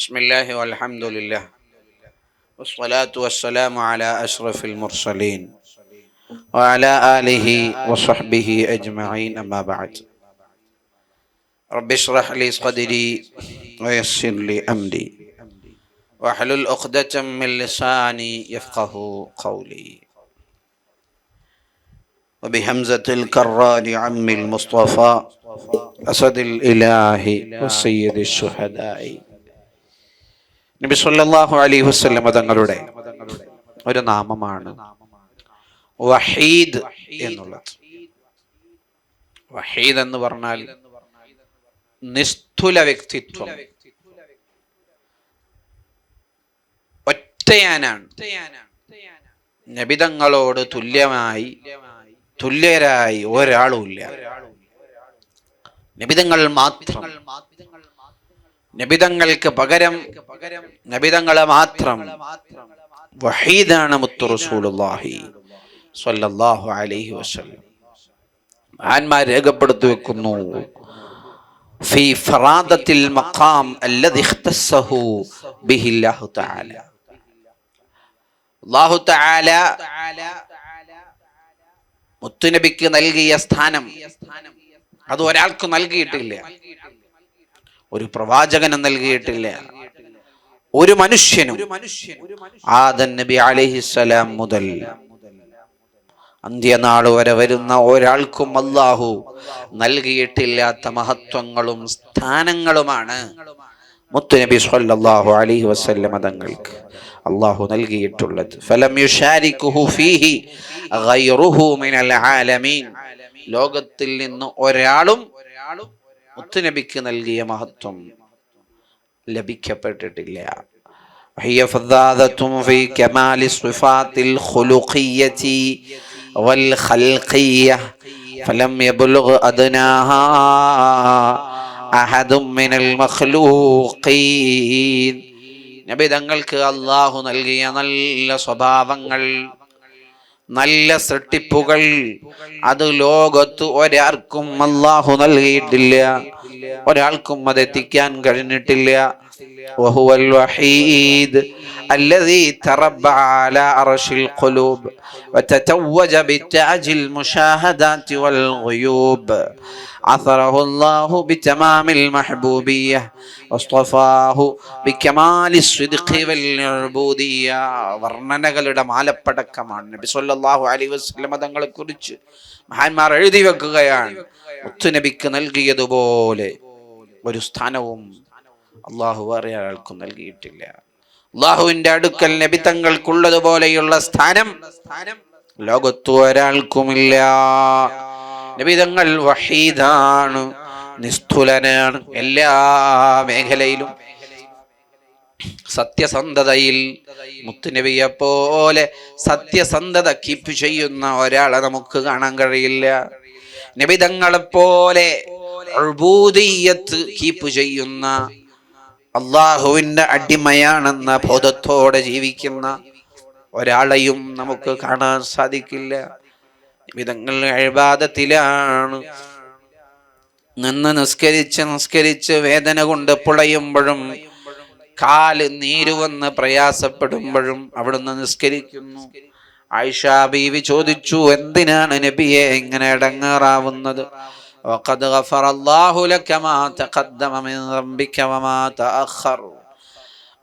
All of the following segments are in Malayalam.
بسم الله والحمد لله. والصلاة والسلام على أشرف المرسلين وعلى آله وصحبه أجمعين أما بعد. رب اشرح لي صدري ويسر لي أمري. واحلل عقدة من لساني يفقه قولي. وبهمزة الكرار عم المصطفى أسد الإله وسيد الشهداء. നബി സല്ലല്ലാഹു അലൈഹി വസ്ലം തങ്ങളുടെ ഒരു നാമമാണ് വഹീദ് എന്നുള്ളത്. വഹീദ് എന്ന് പറഞ്ഞാൽ നിസ്തുല വ്യക്തിത്വം. ഒറ്റയാനാണ്. നബിതങ്ങളോട് തുല്യമായി തുല്യരായി ഒരാളുമില്ല നബിതങ്ങൾ മാത്രം. നബിതങ്ങൾക്ക് പകരം നബിതങ്ങളെ മാത്രം വഹീദാണ് മുത്തുറസൂലുള്ളാഹി സ്വല്ലല്ലാഹു അലൈഹി വസല്ലം. മഹാന്മാർ രേഖപ്പെടുത്തി വെക്കുന്നു ഫി ഫറാദത്തിൽ മഖാം അല്ലദി ഇഖ്തസ്സഹു ബിഹില്ലാഹു തആല. അല്ലാഹു തആല മുത്തുനബിക്ക് നൽകിയ സ്ഥാനം അത് ഒരാൾക്ക് നൽകിയിട്ടില്ല. ഒരു പ്രവാചകന് നൽകിയിട്ടില്ല. ഒരു മനുഷ്യനും ആദൻ നബി അലൈഹിസ്സലാം മുതൽ അന്ത്യനാൾ വരെ വരുന്ന ഒരാൾക്കും അള്ളാഹു നൽകിയിട്ടില്ലാത്ത മഹത്വങ്ങളും സ്ഥാനങ്ങളുമാണ് മുത്തുനബി സ്വല്ലല്ലാഹു അലൈഹി വസല്ലമ തങ്ങൾക്ക് അള്ളാഹു നൽകിയിട്ടുള്ളത്. ഫലം ഫീഹി ഗൈറുഹു മിനൽ ആലമീൻ. ലോകത്തിൽ നിന്ന് ഒരാളും ഒരാളും മുത്തുനബിക്ക് നൽകിയ മഹത്വം ലഭിക്കപ്പെട്ടിട്ടില്ല هي فضاذة في كمال الصفات الخلقية والخلقية فلم يبلغ أدناها أحد من المخلوقين നബി തങ്ങൾക്ക് അള്ളാഹു നൽകിയ നല്ല സ്വഭാവങ്ങൾ നല്ല സൃഷ്ടിപ്പുകൾ. അത് ലോകത്ത് ഒരാൾക്കും അള്ളാഹു നൽകിയിട്ടില്ല. ഒരാൾക്കും അത് എത്തിക്കാൻ കഴിഞ്ഞിട്ടില്ല. وهو الوحيد الذي تربع على عرش القلوب وتتوج بالتاج المشاهدات والغيوب عثره الله بتمام المحبوبية واصطفاه بكمال الصدق والعبودية വർണ്ണനകളുടെ മാലപ്പടക്കമാണ് നബി സല്ലല്ലാഹു അലൈഹി വസല്ലം തങ്ങളെ കുറിച്ച് മഹാന്മാർ എഴുതി വെക്കുകയാണ് മുത്തുനബിക്ക് നൽകിയതുപോലെ ഒരു സ്ഥാനവും അള്ളാഹു വേറെ ആൾക്കും നൽകിയിട്ടില്ല. അള്ളാഹുവിന്റെ അടുക്കൽ നബി തങ്ങൾക്കുള്ളതുപോലെയുള്ള സ്ഥാനം ലോകത്തു ഒരാൾക്കുമില്ല. നബി തങ്ങൾ വഹീദാണ് നിസ്തുലനാണ് എല്ലാ മേഖലയിലും. സത്യസന്ധതയിൽ മുത്തുനബിയെ പോലെ സത്യസന്ധത കീപ്പ് ചെയ്യുന്ന ഒരാളെ നമുക്ക് കാണാൻ കഴിയില്ല. നബിതങ്ങളെ പോലെ കീപ്പ് ചെയ്യുന്ന അള്ളാഹുവിന്റെ അടിമയാണെന്ന ബോധത്തോടെ ജീവിക്കുന്ന ഒരാളെയും നമുക്ക് കാണാൻ സാധിക്കില്ല. വിധങ്ങൾ അഴിബാധത്തിലാണ് നിന്ന് നിസ്കരിച്ച് നിസ്കരിച്ച് വേദന കൊണ്ട് പുളയുമ്പോഴും കാൽ നീരുവന്ന് പ്രയാസപ്പെടുമ്പോഴും അവിടുന്ന് നിസ്കരിക്കുന്നു. ആയിഷ ബീവി ചോദിച്ചു എന്തിനാണ് നബിയെ ഇങ്ങനെ ഇടങ്ങേറാവുന്നത്? وقد غفر الله لك ما تقدم من ذنبك وما تأخر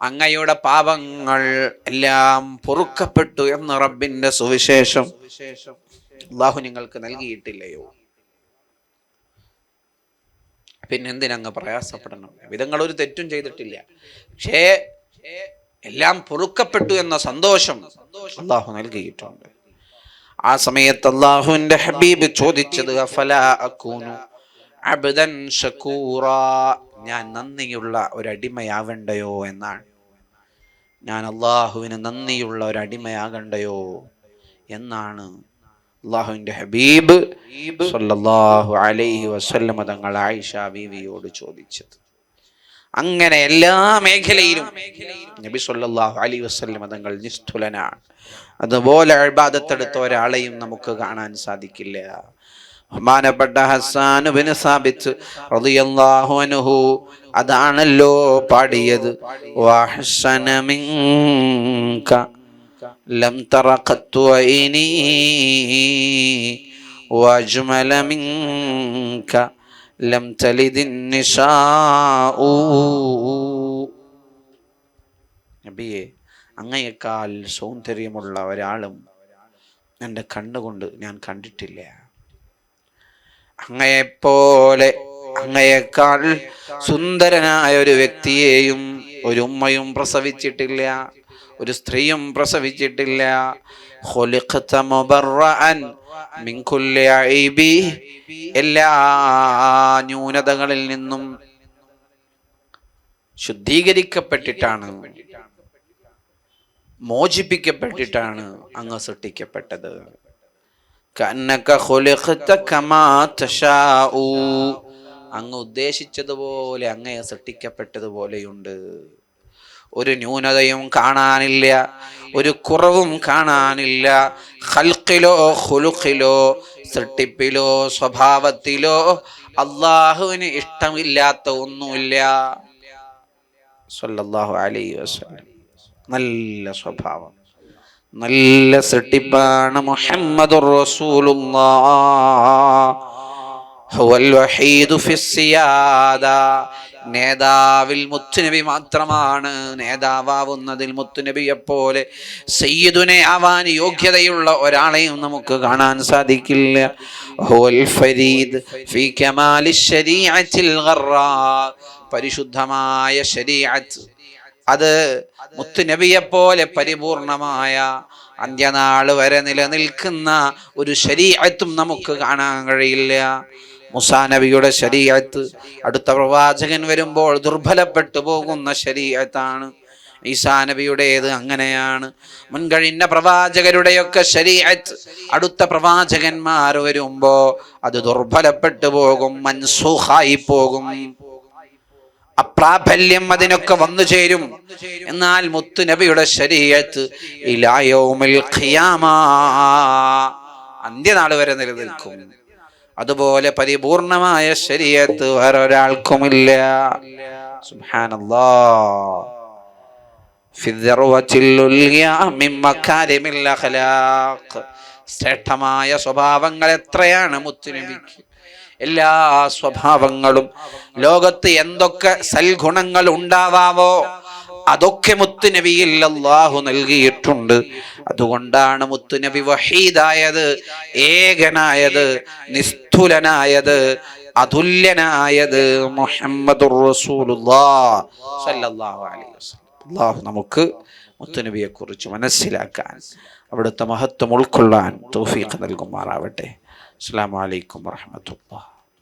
അങ്ങയുടെ പാപങ്ങൾ എല്ലാം പൊറുക്കപ്പെട്ടു എന്ന് റബ്ബിന്റെ സുവിശേഷം അള്ളാഹു നിങ്ങൾക്ക് നൽകിയിട്ടില്ലയോ പിന്നെ എന്തിനങ്ങ് പ്രയാസപ്പെടണം വിധങ്ങൾ ഒരു തെറ്റും ചെയ്തിട്ടില്ല പക്ഷേ എല്ലാം പൊറുക്കപ്പെട്ടു എന്ന സന്തോഷം അള്ളാഹു നൽകിയിട്ടുണ്ട് ആ സമയത്ത് അള്ളാഹുവിന്റെ ഹബീബ് ചോദിച്ചത് അബദൻ ഷക്കൂറ? ഞാൻ നന്ദിയുള്ള ഒരു അടിമയാവണ്ടയോ എന്നാണ്. ഞാൻ അള്ളാഹുവിന് നന്ദിയുള്ള ഒരു അടിമയാകണ്ടയോ എന്നാണ് അള്ളാഹുവിന്റെ ഹബീബ് സല്ലല്ലാഹു അലൈഹി വസല്ലമ തങ്ങൾ ആയിഷ ബീവിയോട് ചോദിച്ചത്. അങ്ങനെ എല്ലാ മേഖലയിലും നബി സല്ലല്ലാഹു അലൈഹി വസ്ലം തങ്ങൾ നിസ്തുലനാണ് അതുപോലെ അഴ്ബാദത്തെടുത്ത ഒരാളെയും നമുക്ക് കാണാൻ സാധിക്കില്ല. ബഹുമാനപ്പെട്ട ഹസാനുബിന് റളിയല്ലാഹു അൻഹു അതാണല്ലോ പാടിയത്. വഹസന മിൻക ലം തറ ഖത്തു ഐനി ലം തലിദിൻ നിസാഉ നബിയെ അങ്ങയേക്കാൾ സൗന്ദര്യമുള്ള ഒരാളും എന്റെ കണ്ണുകൊണ്ട് ഞാൻ കണ്ടിട്ടില്ല. അങ്ങയെപ്പോലെ അങ്ങയേക്കാൾ സുന്ദരനായ ഒരു വ്യക്തിയെയും ഒരു ഉമ്മയും പ്രസവിച്ചിട്ടില്ല. ഒരു സ്ത്രീയും പ്രസവിച്ചിട്ടില്ല. എല്ലാ ന്യൂനതകളിൽ നിന്നും ശുദ്ധീകരിക്കപ്പെട്ടിട്ടാണ് മോചിപ്പിക്കപ്പെട്ടിട്ടാണ് അങ്ങ് സൃഷ്ടിക്കപ്പെട്ടത്. അങ്ങ് ഉദ്ദേശിച്ചതുപോലെ അങ്ങയെ സൃഷ്ടിക്കപ്പെട്ടതുപോലെയുണ്ട്. ഒരു ന്യൂനതയും കാണാനില്ല ഒരു കുറവും കാണാനില്ല. ഹൽക്കിലോ ഹുലുഖിലോ സൃഷ്ടിപ്പിലോ സ്വഭാവത്തിലോ അള്ളാഹുവിന് ഇഷ്ടമില്ലാത്ത ഒന്നുമില്ല. സല്ലല്ലാഹു അലൈഹി വസല്ലം. നല്ല സ്വഭാവം. നല്ല സൃഷ്ടിപ്പാണ് മുഹമ്മദ് റസൂലുള്ളാഹ് വഹീദു ഫിസ്സിയാദ നേതാവിൽ മുത്തുനബി മാത്രമാണ്. നേതാവാവുന്നതിൽ മുത്തുനബിയെ പോലെ സയ്യിദുനെ ആവാൻ യോഗ്യതയുള്ള ഒരാളെയും നമുക്ക് കാണാൻ സാധിക്കില്ല. ഹുവൽ ഫരീദ് ഫീ കമാലി പരിശുദ്ധമായ ശരീഅത്ത്. അത് മുത്തുനബിയെ പോലെ പരിപൂർണമായ അന്ത്യനാൾ വരെ നിലനിൽക്കുന്ന ഒരു ശരീഅത്തും നമുക്ക് കാണാൻ കഴിയില്ല. മുസാ നബിയുടെ ശരീഅത്ത് അടുത്ത പ്രവാചകൻ വരുമ്പോൾ ദുർബലപ്പെട്ടു പോകുന്ന ശരീരത്താണ് ഈസാ നബിയുടേത്. അങ്ങനെയാണ് മുൻകഴിഞ്ഞ പ്രവാചകരുടെയൊക്കെ ശരീഅത്ത് അടുത്ത പ്രവാചകന്മാർ വരുമ്പോ അത് ദുർബലപ്പെട്ടു പോകും മൻസൂഹായി പോകും. അപ്രാബല്യം അതിനൊക്കെ വന്നു ചേരും. എന്നാൽ മുത്തു നബിയുടെ ശരീരത്ത് ഇലായോമിൽ ഖിയാമ അന്ത്യനാൾ വരെ നിലനിൽക്കും. അതുപോലെ പരിപൂർണമായ ശരീരത്ത് വേറെ ഒരാൾക്കുമില്ല സുഹാനല്ലോ ശ്രേഷ്ഠമായ സ്വഭാവങ്ങൾ എത്രയാണ് മുത്തുനബിക്ക്? എല്ലാ സ്വഭാവങ്ങളും ലോകത്ത് എന്തൊക്കെ സൽഗുണങ്ങൾ ഉണ്ടാവാവോ? അതൊക്കെ മുത്തുനബിയിൽ അള്ളാഹു നൽകിയിട്ടുണ്ട്. അതുകൊണ്ടാണ് മുത്തുനബി വഹീദായത് ഏകനായത് നിസ്തുലനായത് അതുല്യനായത് മുഹമ്മദ് അള്ളാഹു നമുക്ക് മുത്തുനബിയെ കുറിച്ച് മനസ്സിലാക്കാൻ അവിടുത്തെ മഹത്വം ഉൾക്കൊള്ളാൻ തൗഫീഖ് നൽകുമാറാവട്ടെ. അസ്സാം വലൈക്കും വാഹമത്തുള്ള